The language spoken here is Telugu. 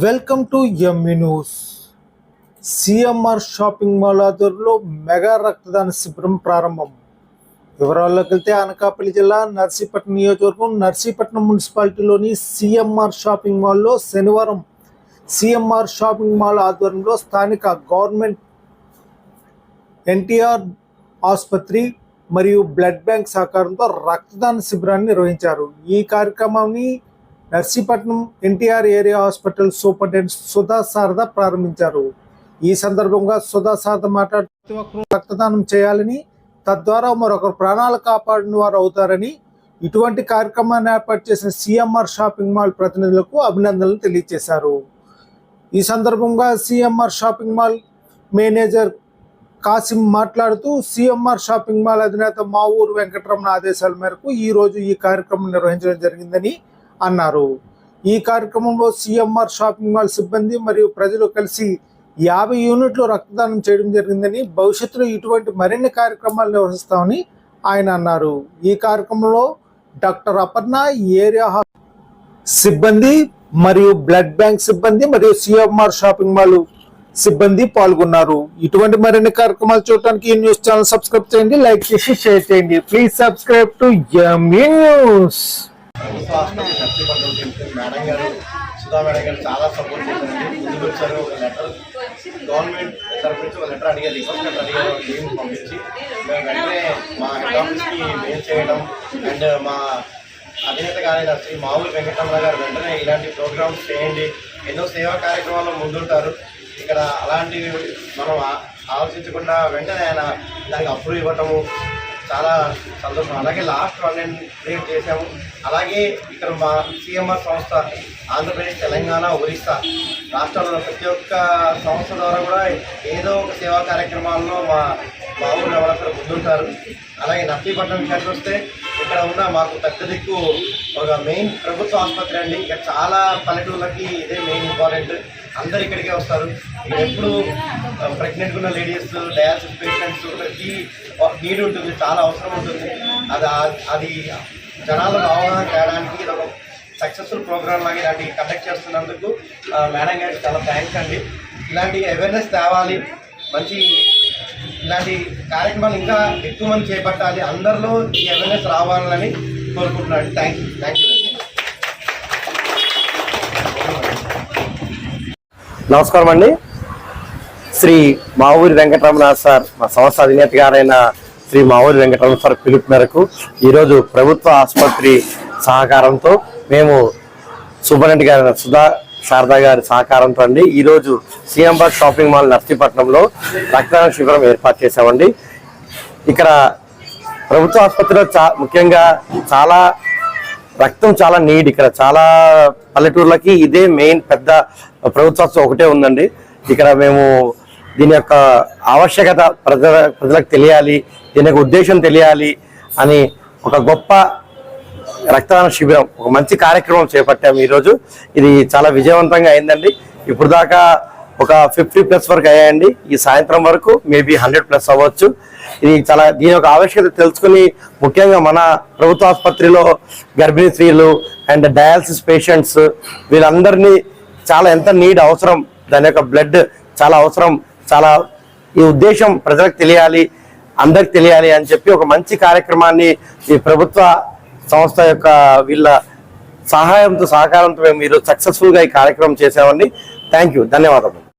Welcome to ME news. CMR shopping mall ఆధ్వర్యంలో మెగా రక్తదాన శిబిరం ప్రారంభం. వివరాల్లోకి వెళ్తే అనకాపల్లి జిల్లా నర్సీపట్నం నియోజకవర్గం నర్సీపట్నం మున్సిపాలిటీలోని సిఎంఆర్ షాపింగ్ మాల్లో శనివారం సిఎంఆర్ షాపింగ్ మాల్ ఆధ్వర్యంలో స్థానిక గవర్నమెంట్ ఎన్టీఆర్ ఆసుపత్రి మరియు బ్లడ్ బ్యాంక్ సహకారంతో రక్తదాన శిబిరాన్ని నిర్వహించారు. ఈ కార్యక్రమాన్ని Narsipatnam NTR area hospital superintendent Sudha Sharada ప్రారంభించారు. ఈ సందర్భంగా సుధా శారద మాట్లాడుతూ రక్తదానం చేయాలని తద్వారా మరొకరు ప్రాణాలు కాపాడిన వారు అవుతారని ఇటువంటి కార్యక్రమాన్ని ఏర్పాటు చేసిన సిఎంఆర్ షాపింగ్ మాల్ ప్రతినిధులకు అభినందనలు తెలియజేశారు. ఈ సందర్భంగా CMR shopping mall manager Kasim మాట్లాడుతూ సిఎంఆర్ షాపింగ్ మాల్ అధినేత మా ఊరు వెంకటరమణ ఆదేశాల మేరకు ఈ రోజు ఈ కార్యక్రమం నిర్వహించడం జరిగిందని అన్నారు. ఈ కార్యక్రమంలో సిఎంఆర్ షాపింగ్ మాల్ సిబ్బంది మరియు ప్రజలు కలిసి యాభై యూనిట్లు రక్తదానం చేయడం జరిగిందని భవిష్యత్తులో ఇటువంటి మరిన్ని కార్యక్రమాలు నిర్వహిస్తామని ఆయన అన్నారు. ఈ కార్యక్రమంలో డాక్టర్ అపర్ణ ఏరియా సిబ్బంది మరియు బ్లడ్ బ్యాంక్ సిబ్బంది మరియు సిఎంఆర్ షాపింగ్ మాల్ సిబ్బంది పాల్గొన్నారు. ఇటువంటి మరిన్ని కార్యక్రమాలు చూడటానికి ఈ న్యూస్ ఛానల్ సబ్స్క్రైబ్ చేయండి లైక్ చేసి షేర్ చేయండి. Please subscribe to ME news. ప్రభుత్వ శక్తి పండుగ తెలుసుకుని మేడం గారు సుధా మేడం గారు చాలా సపోర్ట్ చేశారండి ముందుకు వచ్చారు ఒక లెటర్ గవర్నమెంట్ తరఫు నుంచి ఒక లెటర్ అడిగారు రిక్వెస్ట్ లెటర్ అడిగారు టీం పంపించి మేము వెంటనే మా హెడ్ ఆఫీస్కి మెయిల్ చేయడం అండ్ మా అధినేత గారైన శ్రీ మామూలు వెంకటరమణ గారు వెంటనే ఇలాంటి ప్రోగ్రామ్స్ చేయండి ఎన్నో సేవా కార్యక్రమాల్లో ముందుంటారు ఇక్కడ అలాంటివి మనం ఆలోచించకుండా వెంటనే ఆయన దానికి అప్రూవ్ ఇవ్వటము చాలా సంతోషం. అలాగే లాస్ట్ వన్ అండ్ క్రియేట్ చేశాము. అలాగే ఇక్కడ మా సిఎంఆర్ సంస్థ ఆంధ్రప్రదేశ్ తెలంగాణ ఒరిస్సా రాష్ట్రాల్లో ప్రతి ఒక్క సంస్థ ద్వారా కూడా ఏదో ఒక సేవా కార్యక్రమాల్లో మా మా ఊరు ఎవరొకరు ముందుంటారు. అలాగే నర్సీపట్నం విషయానికి వస్తే ఇక్కడ ఉన్న మాకు పెద్ద దిక్కు ఒక మెయిన్ ప్రభుత్వ ఆసుపత్రి అండి. ఇక్కడ చాలా పల్లెటూళ్ళకి ఇదే మెయిన్ ఇంపార్టెంట్ అందరు ఇక్కడికే వస్తారు. ఇక్కడ ఎప్పుడు ప్రెగ్నెంట్ ఉన్న లేడీస్ డయాలసిస్ పేషెంట్స్ ప్రతి నీడ్ ఉంటుంది. చాలా అవసరం ఉంటుంది. అది అది జనాలను అవగాహన చేయడానికి ఇది ఒక సక్సెస్ఫుల్ ప్రోగ్రామ్ లాగా ఇలాంటి కండక్ట్ చేస్తున్నందుకు మేడం గారికి చాలా థ్యాంక్స్ అండి. ఇలాంటి అవేర్నెస్ తేవాలి. మంచి ఇలాంటి కార్యక్రమాలు ఇంకా ఎక్కువ మంది చేపట్టాలి. అందరిలో ఈ అవేర్నెస్ రావాలని కోరుకుంటున్నాను. థ్యాంక్ యూ థ్యాంక్ యూ నమస్కారం అండి. శ్రీ మావూరి వెంకటరమణ సార్ మా సంస్థ అధినేత గారైన శ్రీ మావూరి వెంకటరమణ సార్ పిలుపు మేరకు ఈరోజు ప్రభుత్వ ఆసుపత్రి సహకారంతో మేము సూపరింటెండెంట్ గారైన సుధా శారదా గారి సహకారంతో అండి. ఈరోజు సిఎంఆర్ షాపింగ్ మాల్ నర్సీపట్నంలో రక్తదాన శిబిరం ఏర్పాటు చేశామండి. ఇక్కడ ప్రభుత్వ ఆసుపత్రిలో చా ముఖ్యంగా చాలా రక్తం చాలా నీడ్ ఇక్కడ. చాలా పల్లెటూర్లకి ఇదే మెయిన్ పెద్ద ప్రభుత్వ ఒకటే ఉందండి. ఇక్కడ మేము దీని యొక్క ఆవశ్యకత ప్రజల ప్రజలకు తెలియాలి దీని యొక్క ఉద్దేశం తెలియాలి అని ఒక గొప్ప రక్తదాన శిబిరం ఒక మంచి కార్యక్రమం చేపట్టాము ఈరోజు. ఇది చాలా విజయవంతంగా అయిందండి. ఇప్పుడు దాకా ఒక ఫిఫ్టీ ప్లస్ వరకు అయ్యాయండి. ఈ సాయంత్రం వరకు మేబీ హండ్రెడ్ ప్లస్ అవ్వచ్చు. ఇది చాలా దీని యొక్క ఆవశ్యకత తెలుసుకుని ముఖ్యంగా మన ప్రభుత్వ ఆసుపత్రిలో గర్భిణీ స్త్రీలు అండ్ డయాలసిస్ పేషెంట్స్ వీళ్ళందరినీ చాలా ఎంత నీడ్ అవసరం దాని యొక్క బ్లడ్ చాలా అవసరం చాలా ఈ ఉద్దేశం ప్రజలకు తెలియాలి అందరికి తెలియాలి అని చెప్పి ఒక మంచి కార్యక్రమాన్ని ఈ ప్రభుత్వ సంస్థ యొక్క వీళ్ళ సహాయంతో సహకారంతో మేము మీరు సక్సెస్ఫుల్గా ఈ కార్యక్రమం చేసామండి థ్యాంక్ యూ ధన్యవాదములు.